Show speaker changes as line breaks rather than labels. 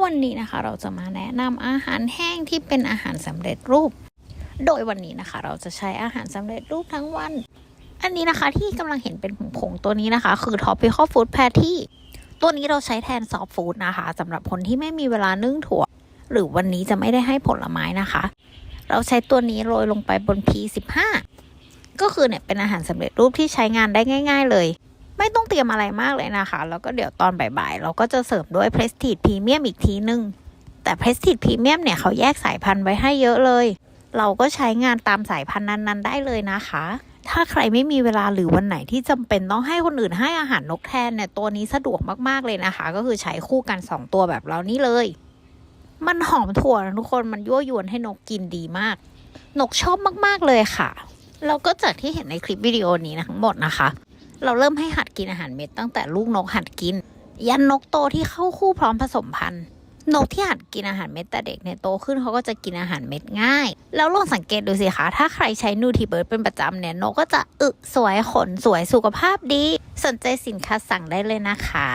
วันนี้นะคะ เราจะมาแนะนำอาหารแห้งที่เป็นอาหารสำเร็จรูป โดยวันนี้นะคะ เราจะใช้อาหารสำเร็จรูปทั้งวัน อันนี้นะคะที่กำลังเห็นเป็นผงๆตัวนี้นะคะ คือ Tropical Food Patty ตัวนี้เราใช้แทนซอฟฟู้ดนะคะสำหรับคนที่ไม่มีเวลานึ่งถั่ว หรือวันนี้จะไม่ได้ให้ผลไม้นะคะ เราใช้ตัวนี้โรยลงไปบน P15 ก็คือเนี่ยเป็นอาหารสำเร็จรูปที่ใช้งานได้ง่าย ๆ เลย ไม่ต้องเตรียมอะไรมากเลยนะคะ แล้วก็เดี๋ยวตอนบ่ายๆ เราก็จะเสร์ฟด้วย Prestige Premium อีกทีนึง แต่ Prestige Premium เนี่ยเขาแยกสายพันธุ์ไว้ให้เยอะเลย เราก็ใช้งานตามสายพันธุ์นั้นๆ ได้เลยนะคะ ถ้าใครไม่มีเวลาหรือวันไหนที่จำเป็นต้องให้คนอื่นให้อาหารนกแทนเนี่ยตัวนี้สะดวกมากๆเลยนะคะ ก็คือใช้คู่กัน 2 ตัวแบบเรานี่เลย มันหอมถั่วนะทุกคนมันยั่วยวนให้นกกินดีมาก นกชอบมากๆเลยค่ะเราก็จากที่เห็นในคลิปวิดีโอนี้นะทั้งหมดนะคะ เราเริ่มให้หัดกินอาหารเม็ดตั้งแต่ลูกนกหัดกิน ยันนกโตที่เข้าคู่พร้อมผสมพันธุ์นกที่หัดกินอาหารเม็ดแต่เด็กเนี่ยโตขึ้นเขาก็จะกินอาหารเม็ดง่าย แล้วลองสังเกตดูสิคะ ถ้าใครใช้นูทีเบิร์ดเป็นประจำเนี่ยนกก็จะอึสวยขนสวยสุขภาพดี สนใจสินค้าสั่งได้เลยนะคะ